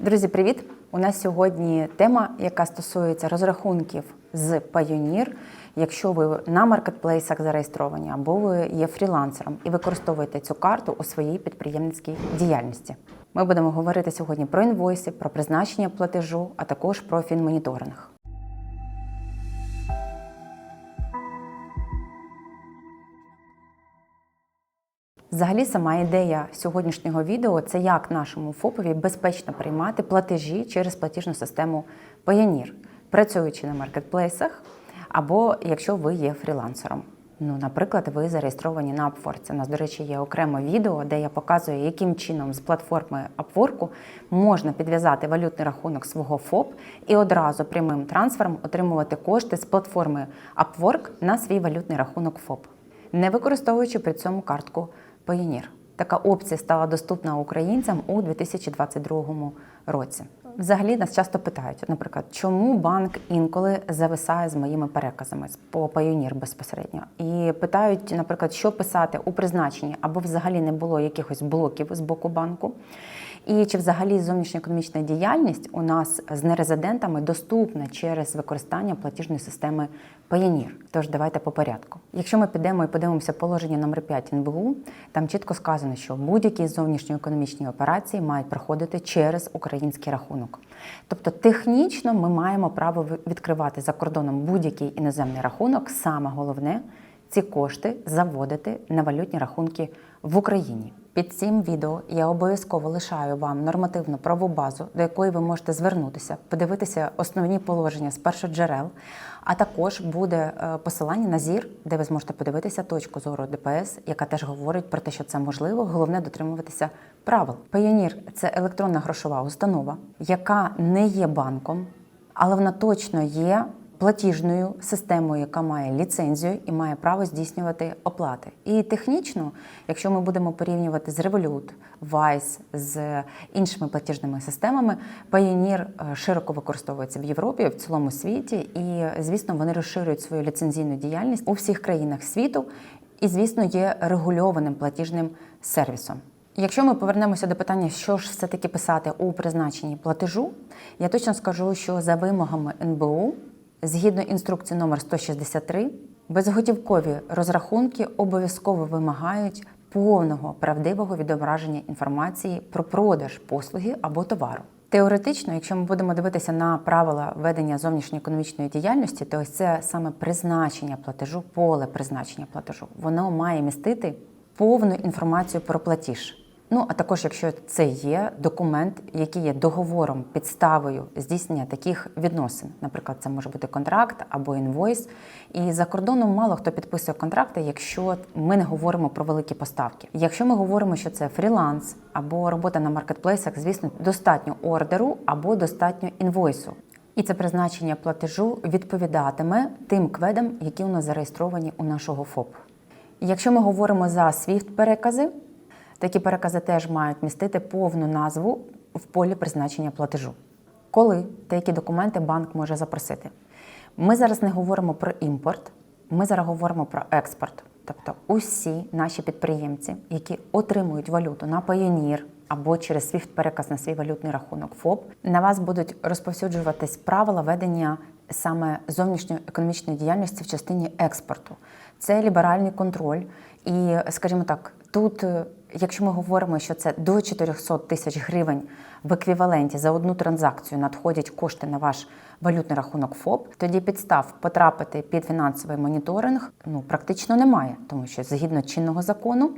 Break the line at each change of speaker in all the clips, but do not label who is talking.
Друзі, привіт! У нас сьогодні тема, яка стосується розрахунків з Payoneer. Якщо ви на маркетплейсах зареєстровані або ви є фрілансером і використовуєте цю карту у своїй підприємницькій діяльності. Ми будемо говорити сьогодні про інвойси, про призначення платежу, а також про фінмоніторинг. Взагалі, сама ідея сьогоднішнього відео це як нашому ФОПові безпечно приймати платежі через платіжну систему Payoneer, працюючи на маркетплейсах, або якщо ви є фрілансером. Ну, наприклад, ви зареєстровані на Upwork. У нас, до речі, є окреме відео, де я показую, яким чином з платформи Upwork можна підв'язати валютний рахунок свого ФОП і одразу прямим трансфером отримувати кошти з платформи Upwork на свій валютний рахунок ФОП, не використовуючи при цьому картку Payoneer. Така опція стала доступна українцям у 2022 році. Взагалі нас часто питають, наприклад, чому банк інколи зависає з моїми переказами по Payoneer безпосередньо, і питають, наприклад, що писати у призначенні, або взагалі не було якихось блоків з боку банку. І чи взагалі зовнішньоекономічна діяльність у нас з нерезидентами доступна через використання платіжної системи Payoneer? Тож давайте по порядку. Якщо ми підемо і подивимося положення номер 5 НБУ, там чітко сказано, що будь-які зовнішньоекономічні операції мають проходити через український рахунок. Тобто технічно ми маємо право відкривати за кордоном будь-який іноземний рахунок. Саме головне ці кошти заводити на валютні рахунки в Україні. Під цим відео я обов'язково лишаю вам нормативну правову базу, до якої ви можете звернутися, подивитися основні положення з першоджерел, а також буде е, посилання на зір, де ви зможете подивитися точку зору ДПС, яка теж говорить про те, що це можливо. Головне дотримуватися правил. Payoneer – це електронна грошова установа, яка не є банком, але вона точно є платіжною системою, яка має ліцензію і має право здійснювати оплати. І технічно, якщо ми будемо порівнювати з Revolut, Wise, з іншими платіжними системами, Payoneer е, широко використовується в Європі, в цілому світі, і звісно, вони розширюють свою ліцензійну діяльність у всіх країнах світу, і звісно, є регульованим платіжним сервісом. Якщо ми повернемося до питання, що ж все-таки писати у призначенні платежу, я точно скажу, що за вимогами НБУ Згідно інструкції номер 163, безготівкові розрахунки обов'язково вимагають повного правдивого відображення інформації про продаж послуги або товару. Теоретично, якщо ми будемо дивитися на правила ведення зовнішньоекономічної діяльності, то ось це саме призначення платежу, поле призначення платежу, воно має містити повну інформацію про платіж. Ну, а також, якщо це є документ, який є договором, підставою здійснення таких відносин, наприклад, це може бути контракт або інвойс. І за кордоном мало хто підписує контракти, якщо ми не говоримо про великі поставки. Якщо ми говоримо, що це фріланс або робота на маркетплейсах, звісно, достатньо ордеру або достатньо інвойсу. І це призначення платежу відповідатиме тим кведам, які у нас зареєстровані у нашого ФОП. Якщо ми говоримо за SWIFT перекази Такі перекази теж мають містити повну назву в полі призначення платежу. Коли та які документи банк може запросити? Ми зараз не говоримо про імпорт, ми зараз говоримо про експорт. Тобто усі наші підприємці, які отримують валюту на Payoneer або через SWIFT переказ на свій валютний рахунок ФОП, на вас будуть розповсюджуватись правила ведення саме зовнішньої економічної діяльності в частині експорту. Це ліберальний контроль. І, скажімо так, тут Якщо ми говоримо, що це до 400 тисяч гривень в еквіваленті за одну транзакцію надходять кошти на ваш валютний рахунок ФОП, тоді підстав потрапити під фінансовий моніторинг ну практично немає, тому що згідно чинного закону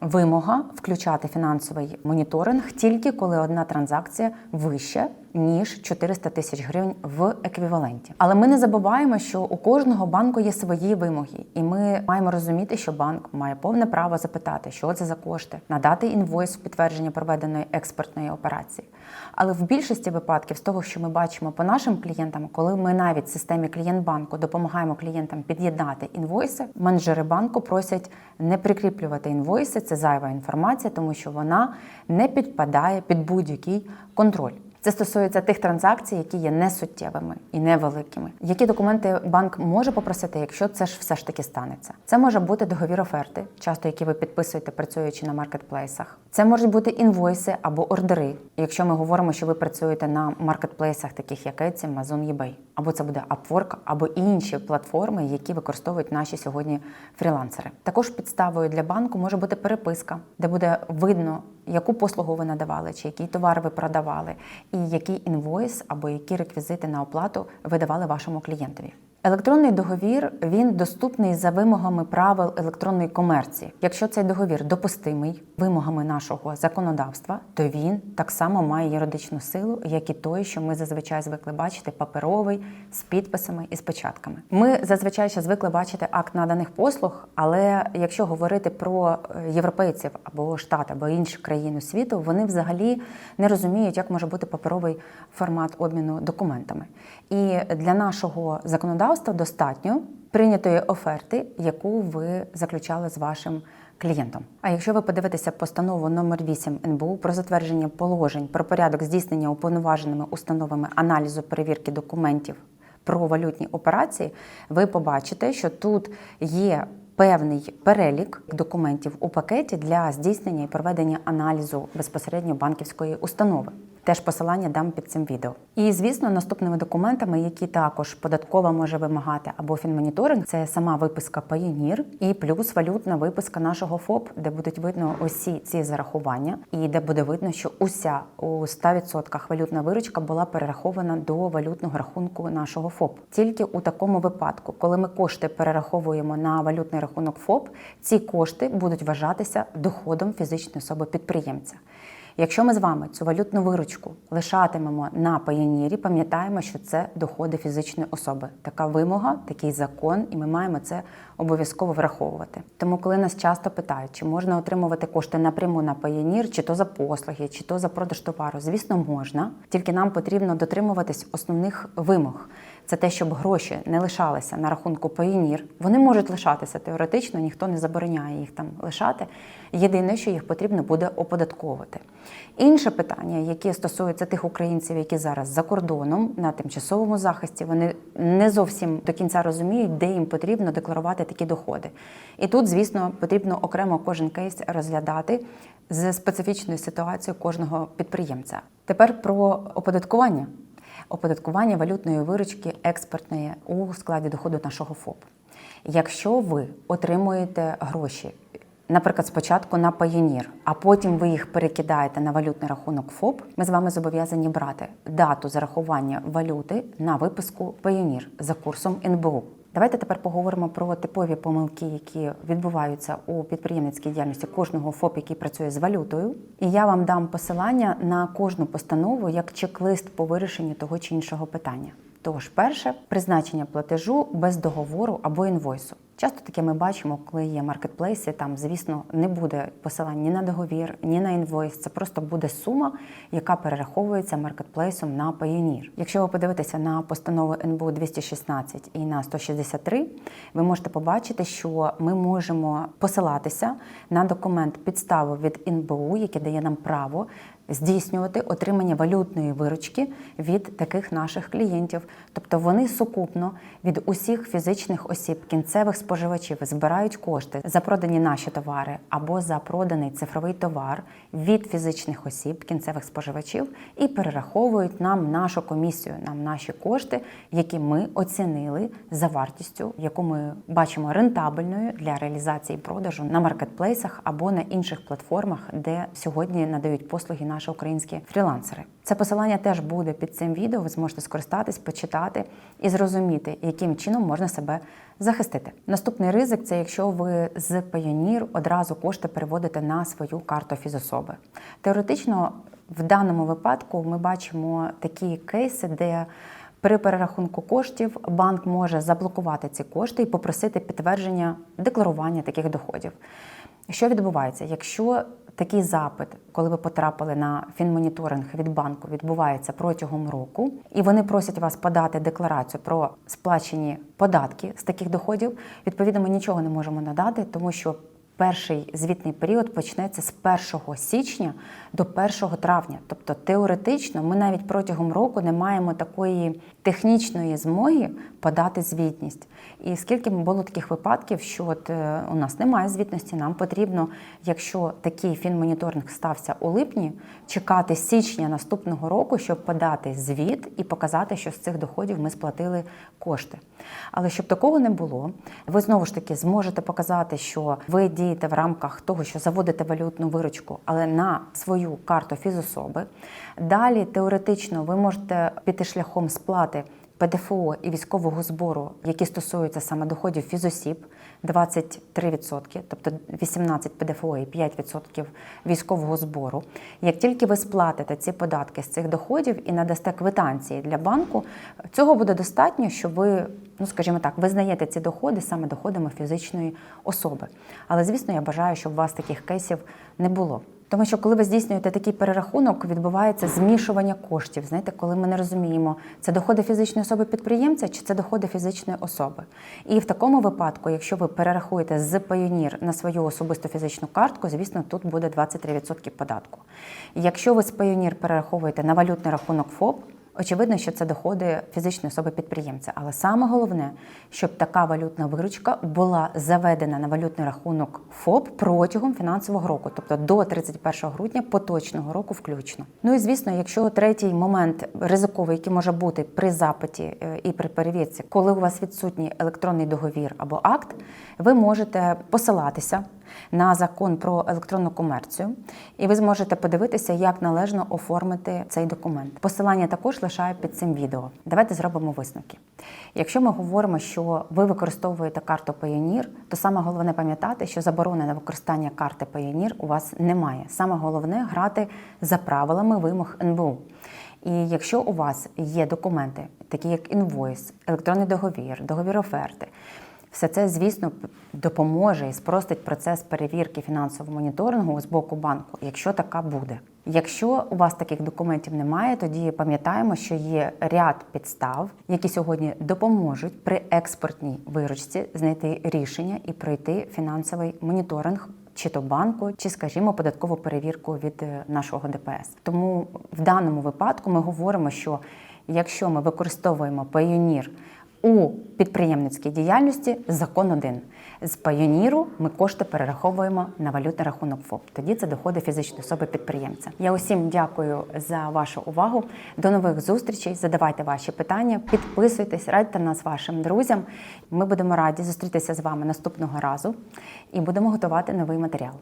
вимога включати фінансовий моніторинг тільки коли одна транзакція вища ніж 400 тисяч гривень в еквіваленті. Але ми не забуваємо, що у кожного банку є свої вимоги, і ми маємо розуміти, що банк має повне право запитати, що це за кошти, надати інвойс в підтвердження проведеної експортної операції. Але в більшості випадків, з того, що ми бачимо по нашим клієнтам, коли ми навіть в системі клієнт-банку допомагаємо клієнтам під'єднати інвойси, менеджери банку просять не прикріплювати інвойси, це зайва інформація, тому що вона не підпадає під будь-який контроль. Це стосується тих транзакцій, які є несуттєвими і невеликими. Які документи банк може попросити, якщо це ж все ж таки станеться? Це може бути договір оферти, часто які ви підписуєте, працюючи на маркетплейсах. Це можуть бути інвойси або ордери, якщо ми говоримо, що ви працюєте на маркетплейсах, таких як Etsy, Amazon, eBay. або це буде Upwork, або інші платформи, які використовують наші сьогодні фрілансери. Також підставою для банку може бути переписка, де буде видно, яку послугу ви надавали, чи який товар ви продавали, і який інвойс або які реквізити на оплату ви давали вашому клієнтові. Електронний договір він доступний за вимогами правил електронної комерції. Якщо цей договір допустимий вимогами нашого законодавства, то він так само має юридичну силу, як і той, що ми зазвичай звикли бачити паперовий з підписами і з печатками. Ми зазвичай ще звикли бачити акт наданих послуг, але якщо говорити про е, європейців або штат, або інші країни світу, вони взагалі не розуміють, як може бути паперовий формат обміну документами. І для нашого законодавства достатньо прийнятої оферти, яку ви заключали з вашим клієнтом. А якщо ви подивитеся постанову номер 8 НБУ про затвердження положень про порядок здійснення уповноваженими установами аналізу перевірки документів про валютні операції, ви побачите, що тут є певний перелік документів у пакеті для здійснення і проведення аналізу безпосередньо банківської установи. Теж посилання дам під цим відео. І звісно, наступними документами, які також податкова може вимагати або фінмоніторинг, це сама виписка Payoneer і плюс валютна виписка нашого ФОП, де будуть видно усі ці зарахування, і де буде видно, що уся у 100% валютна виручка була перерахована до валютного рахунку нашого ФОП. Тільки у такому випадку, коли ми кошти перераховуємо на валютний рахунок ФОП, ці кошти будуть вважатися доходом фізичної особи підприємця. Якщо ми з вами цю валютну виручку лишатимемо на паянірі, пам'ятаємо, що це доходи фізичної особи. Така вимога, такий закон, і ми маємо це обов'язково враховувати. Тому, коли нас часто питають, чи можна отримувати кошти напряму на паянір, чи то за послуги, чи то за продаж товару, звісно, можна. Тільки нам потрібно дотримуватись основних вимог. Це те, щоб гроші не лишалися на рахунку Payoneer. Вони можуть лишатися теоретично, ніхто не забороняє їх там лишати. Єдине, що їх потрібно буде оподатковувати. Інше питання, яке стосується тих українців, які зараз за кордоном на тимчасовому захисті, вони не зовсім до кінця розуміють, де їм потрібно декларувати такі доходи. І тут, звісно, потрібно окремо кожен кейс розглядати з специфічною ситуацією кожного підприємця. Тепер про оподаткування оподаткування валютної виручки експортної у складі доходу нашого ФОП. Якщо ви отримуєте гроші, наприклад, спочатку на Payoneer, а потім ви їх перекидаєте на валютний рахунок ФОП, ми з вами зобов'язані брати дату зарахування валюти на виписку Payoneer за курсом НБУ. Давайте тепер поговоримо про типові помилки, які відбуваються у підприємницькій діяльності кожного ФОП, який працює з валютою. І я вам дам посилання на кожну постанову як чек-лист по вирішенню того чи іншого питання. Тож, перше призначення платежу без договору або інвойсу. Часто таке ми бачимо, коли є маркетплейси. Там, звісно, не буде посилань ні на договір, ні на інвойс. Це просто буде сума, яка перераховується маркетплейсом на Payoneer. Якщо ви подивитеся на постанову НБУ 216 і на 163, ви можете побачити, що ми можемо посилатися на документ підставу від НБУ, який дає нам право здійснювати отримання валютної виручки від таких наших клієнтів. Тобто вони сукупно від усіх фізичних осіб, кінцевих споживачів збирають кошти за продані наші товари або за проданий цифровий товар від фізичних осіб, кінцевих споживачів, і перераховують нам нашу комісію, нам наші кошти, які ми оцінили за вартістю, яку ми бачимо рентабельною для реалізації продажу на маркетплейсах або на інших платформах, де сьогодні надають послуги наші українські фрілансери. Це посилання теж буде під цим відео. Ви зможете скористатись, почитати і зрозуміти, яким чином можна себе захистити. Наступний ризик це якщо ви з Payoneer одразу кошти переводите на свою карту фізособи. Теоретично, в даному випадку ми бачимо такі кейси, де при перерахунку коштів банк може заблокувати ці кошти і попросити підтвердження декларування таких доходів. Що відбувається, якщо такий запит, коли ви потрапили на фінмоніторинг від банку, відбувається протягом року, і вони просять вас подати декларацію про сплачені податки з таких доходів, відповідно, ми нічого не можемо надати, тому що Перший звітний період почнеться з 1 січня до 1 травня. Тобто теоретично ми навіть протягом року не маємо такої технічної змоги подати звітність. І скільки було таких випадків, що от е, у нас немає звітності, нам потрібно, якщо такий фінмоніторинг стався у липні, чекати січня наступного року, щоб подати звіт і показати, що з цих доходів ми сплатили кошти. Але щоб такого не було, ви знову ж таки зможете показати, що ви дієте в рамках того, що заводите валютну виручку, але на свою карту фізособи. Далі теоретично ви можете піти шляхом сплати. ПДФО і військового збору, які стосуються саме доходів фізосіб, 23%, тобто 18 ПДФО і 5% військового збору. Як тільки ви сплатите ці податки з цих доходів і надасте квитанції для банку, цього буде достатньо, що ви, ну скажімо так, визнаєте ці доходи саме доходами фізичної особи. Але звісно, я бажаю, щоб у вас таких кейсів не було. Тому що коли ви здійснюєте такий перерахунок, відбувається змішування коштів. Знаєте, коли ми не розуміємо, це доходи фізичної особи підприємця чи це доходи фізичної особи. І в такому випадку, якщо ви перерахуєте з пайонір на свою особисту фізичну картку, звісно, тут буде 23% податку. Якщо ви з пайонір перераховуєте на валютний рахунок ФОП, Очевидно, що це доходи фізичної особи підприємця, але саме головне, щоб така валютна виручка була заведена на валютний рахунок ФОП протягом фінансового року, тобто до 31 грудня поточного року, включно. Ну і звісно, якщо третій момент ризиковий, який може бути при запиті е, і при перевірці, коли у вас відсутній електронний договір або акт, ви можете посилатися на закон про електронну комерцію, і ви зможете подивитися, як належно оформити цей документ. Посилання також лишаю під цим відео. Давайте зробимо висновки. Якщо ми говоримо, що ви використовуєте карту Payoneer, то саме головне пам'ятати, що заборони на використання карти Payoneer у вас немає. Саме головне грати за правилами вимог НБУ. І якщо у вас є документи, такі як інвойс, електронний договір, договір оферти. Все це, звісно, допоможе і спростить процес перевірки фінансового моніторингу з боку банку, якщо така буде. Якщо у вас таких документів немає, тоді пам'ятаємо, що є ряд підстав, які сьогодні допоможуть при експортній виручці знайти рішення і пройти фінансовий моніторинг. Чи то банку, чи, скажімо, податкову перевірку від е, нашого ДПС. Тому в даному випадку ми говоримо, що якщо ми використовуємо Payoneer у підприємницькій діяльності закон один. З пайоніру ми кошти перераховуємо на валютний рахунок ФОП. Тоді це доходи фізичної особи підприємця. Я усім дякую за вашу увагу. До нових зустрічей. Задавайте ваші питання, підписуйтесь, радьте нас вашим друзям. Ми будемо раді зустрітися з вами наступного разу і будемо готувати новий матеріал.